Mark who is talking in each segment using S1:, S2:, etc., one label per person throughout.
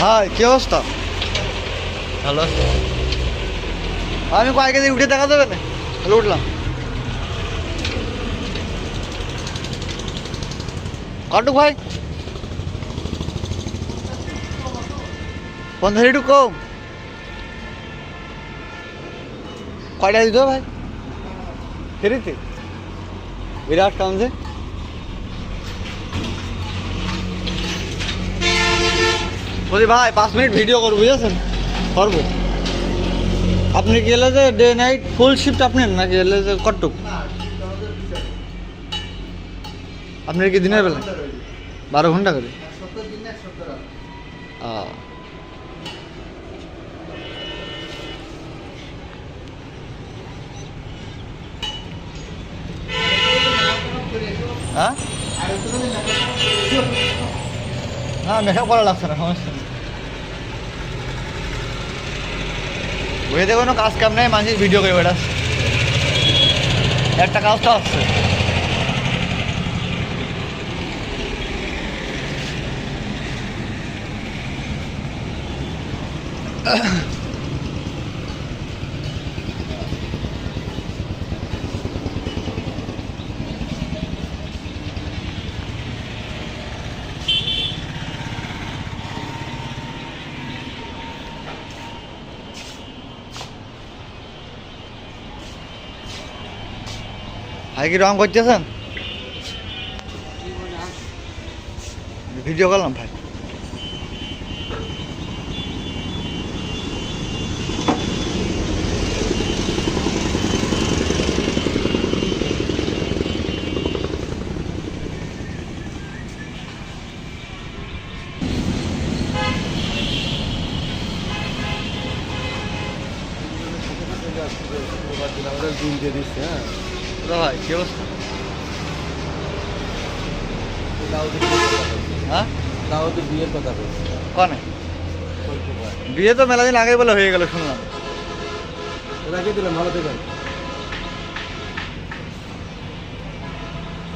S1: High কি অবস্থা? ভালো আমি কয়েক দিন উঠে দেখা যাবে না। তাহলে উঠলাম। কটুক ভাই। পঞ্চাশ একটু কম। কয়টা দিত ভাই? ফেরিতে। বিরাট কাউন্সে বলছি ভাই, পাঁচ মিনিট ভিডিও করব, বুঝেছেন? করব। আপনি এলে যে ডে নাইট ফুল শিফট আপনি নাকি এলে যে কটুক আপনি কি দিনের বেলা? বারো ঘণ্টা করে। হ্যাঁ? হ্যাঁ মেকআপ করা লাগছে না, সমস্যা নেই। বুঝে কোনো কাজ কাম নেই মানুষের ভিডিও করে বেড়াস একটা কাজ তো আসছে ভাই কি রং করতেছেন ভিডিও করলাম ভাই দাদা কি অবস্থা? হ্যাঁ?
S2: বিয়ের কথা বলছি।
S1: কনে? বিয়ে তো মেলা দিন আগে বলে হয়ে গেল শুনলাম।
S2: রাখিয়ে দিলাম ভালো দেবেন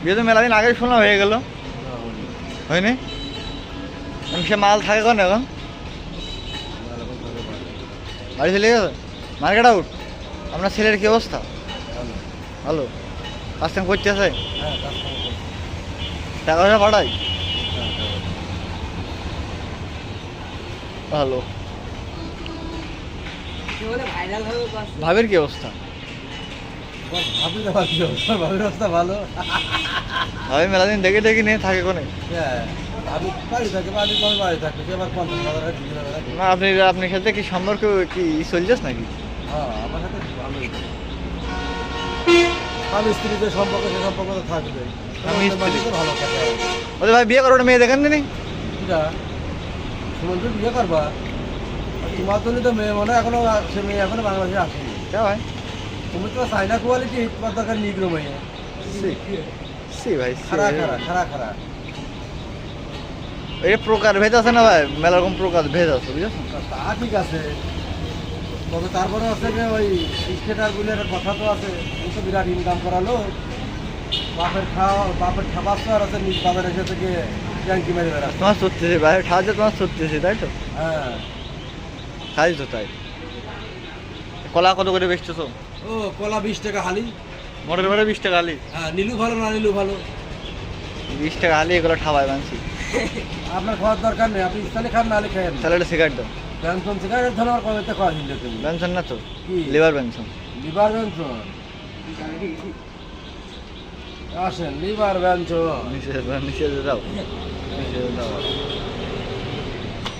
S1: বিয়ে তো মেলা দিন আগে শুনলাম হয়ে গেল। হয়নি? সে মাল থাকে কনে এখন? বাড়ি চলে গেছে? Market out? আপনার ছেলের কি অবস্থা? ভালো। কাজ টাইম করতেছে
S2: হ্যাঁ
S1: টাকা পয়সা পাঠাই
S2: হ্যাঁ।
S1: ভালো। ভাবের কি অবস্থা?
S2: ভাবির অবস্থা? ভালো।
S1: ভাবি মেলা দিন দেখে দেখি নিয়ে থাকে কোনে?
S2: হ্যাঁ?
S1: না আপনি আপনি সাথে কি সম্পর্ক কি চলছিস নাকি?
S2: হ্যাঁ আমার সাথে ভালোই স্বামী স্ত্রীতে সম্পর্ক সে সম্পর্ক তো থাকবে।
S1: স্বামী স্ত্রী।
S2: ভালো থাকে
S1: ভাই বিয়ে করো একটা মেয়ে দেখেন নি
S2: বিয়ে করবা? তোমার জন্য তো মেয়ে মনে এখনও সে মেয়ে এখনও বাংলাদেশে আসেনি।
S1: ভাই।
S2: তুমি তো চাইনা কোয়ালিটি তোমার দরকার নিগ্রো মেয়ে।
S1: সি ভাই
S2: খারা খারা খারা খারা
S1: এই প্রকার ভেদ আছে না ভাই? মেলা রকম প্রকার ভেদ আছে বুঝেছেন?
S2: তা ঠিক আছে। তবে তারপরে আছে যে ওই একটা কথা তো আছে ও তো বিরাট ইনকাম করালো। বাপের খাওয়া বাপের খাবার তো আর আছে নিজ বাপের এসে থেকে ট্যাঙ্কি মেরে বেড়াচ্ছে।
S1: তোমার সত্যি ভাই সাহায্য তোমার সত্যি তাই তো?
S2: হ্যাঁ।
S1: কাজ তো তাই? কলা কত করে বেচতেছো?
S2: ও কলা বিশ টাকা হালি।
S1: মোটর ভাড়া বিশ টাকা হালি?
S2: হ্যাঁ নীলু ভালো না নীলু ভালো?
S1: বিশ টাকা হালি এগুলো ঠাবাই মানছি
S2: আপনার খাওয়ার দরকার নেই আপনি স্থানে খান নাহলে খান
S1: তাহলে একটা সিগারেট দাও।
S2: ব্যঞ্জন সিগারেট ধরো আর কমেতে খাওয়া দিলে তুমি
S1: বেনশন না তো?
S2: কি?
S1: লিভার বেনশন
S2: লিভার ব্যঞ্জন আসেন লিভার ব্যঞ্জন
S1: নিচে নিচে দাও। নিচে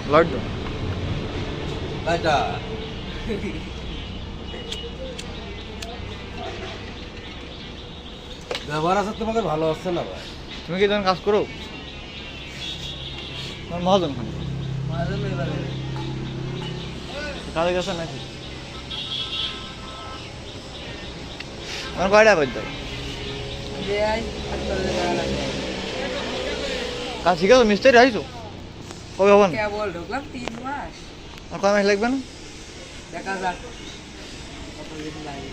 S1: ব্লাড দাও।
S2: এটা ব্যবহার আছে তোমাকে ভালো হচ্ছে না ভাই?
S1: তুমি কি তখন কাজ করো? তোমার মহাজন খান কাজে গেছে নাকি? আমার কয়টা বাদ কাজ ঠিক আছে মিস্ত্রি আইছো? কবে হবেন
S3: কেবল ঢুকলাম তিন মাস।
S1: আর কয় মাস লাগবে না?
S3: দেখা যাক। কতদিন লাগে